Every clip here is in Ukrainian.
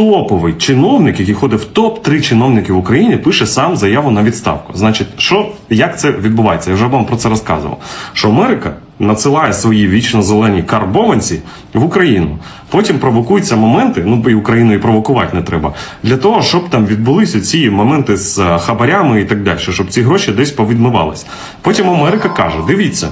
топовий чиновник, який ходить в топ 3 чиновники в Україні, пише сам заяву на відставку. Значить, що як це відбувається? Я вже вам про це розказував. Що Америка надсилає свої вічно зелені карбованці в Україну. Потім провокуються моменти, ну і Україну і провокувати не треба, для того, щоб там відбулися ці моменти з е, хабарями і так далі, щоб ці гроші десь повідмивались. Потім Америка каже: дивіться.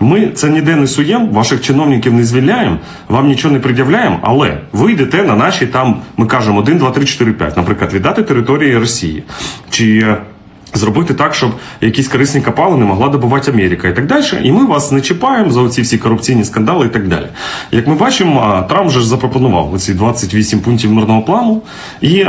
Ми це ніде не суємо, ваших чиновників не звільняємо, вам нічого не пред'являємо, але ви йдете на наші там, ми кажемо 1, 2, 3, 4, 5, наприклад, віддати території Росії. Чи е, зробити так, щоб якісь корисні капали не могла добувати Америка і так далі. І ми вас не чіпаємо за оці всі корупційні скандали і так далі. Як ми бачимо, Трамп вже ж запропонував оці 28 пунктів мирного плану, і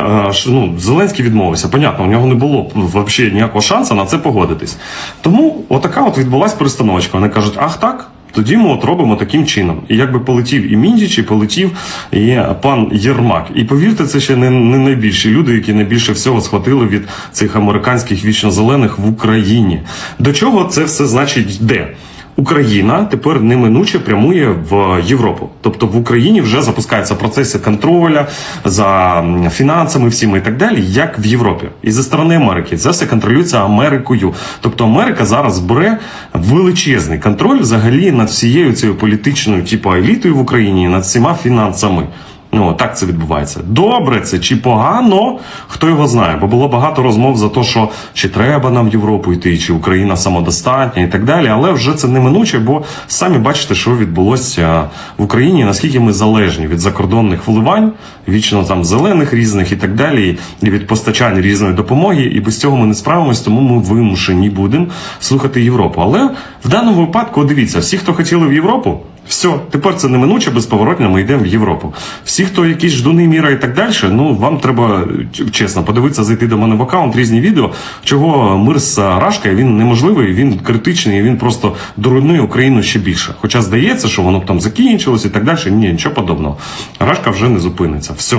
ну, Зеленський відмовився. Понятно, у нього не було взагалі ніякого шансу на це погодитись. Тому отака от відбулась перестановочка. Вони кажуть, ах так. Тоді ми от робимо таким чином. І якби полетів і Міндіч, і полетів і пан Єрмак. І повірте, це ще не, не найбільші люди, які найбільше всього схватили від цих американських вічно-зелених в Україні. До чого це все значить йде? Україна тепер неминуче прямує в Європу. Тобто в Україні вже запускаються процеси контроля за фінансами всіми і так далі, як в Європі. І зі сторони Америки це все контролюється Америкою. Тобто Америка зараз бере величезний контроль взагалі над всією цією політичною, типу елітою в Україні, над всіма фінансами. Ну, так це відбувається. Добре це чи погано, хто його знає. Бо було багато розмов за те, що чи треба нам в Європу йти, чи Україна самодостатня і так далі. Але вже це неминуче, бо самі бачите, що відбулося в Україні, наскільки ми залежні від закордонних вливань, вічно там зелених різних і так далі, і від постачань різної допомоги. І без цього ми не справимось, тому ми вимушені будемо слухати Європу. Але в даному випадку, дивіться, всі, хто хотіли в Європу. Все, тепер це неминуче, безповоротно ми йдемо в Європу. Всі, хто якісь ждуни міра і так далі, ну вам треба чесно подивитися, зайти до мене в аккаунт, різні відео, чого мир з Рашкою він неможливий, він критичний, він просто доруйнує Україну ще більше. Хоча здається, що воно б там закінчилось і так далі. Ні, нічого подобного. Рашка вже не зупиниться. Все.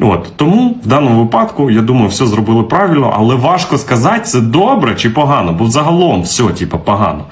От тому в даному випадку я думаю, все зробили правильно, але важко сказати, це добре чи погано, бо загалом все, типу, погано.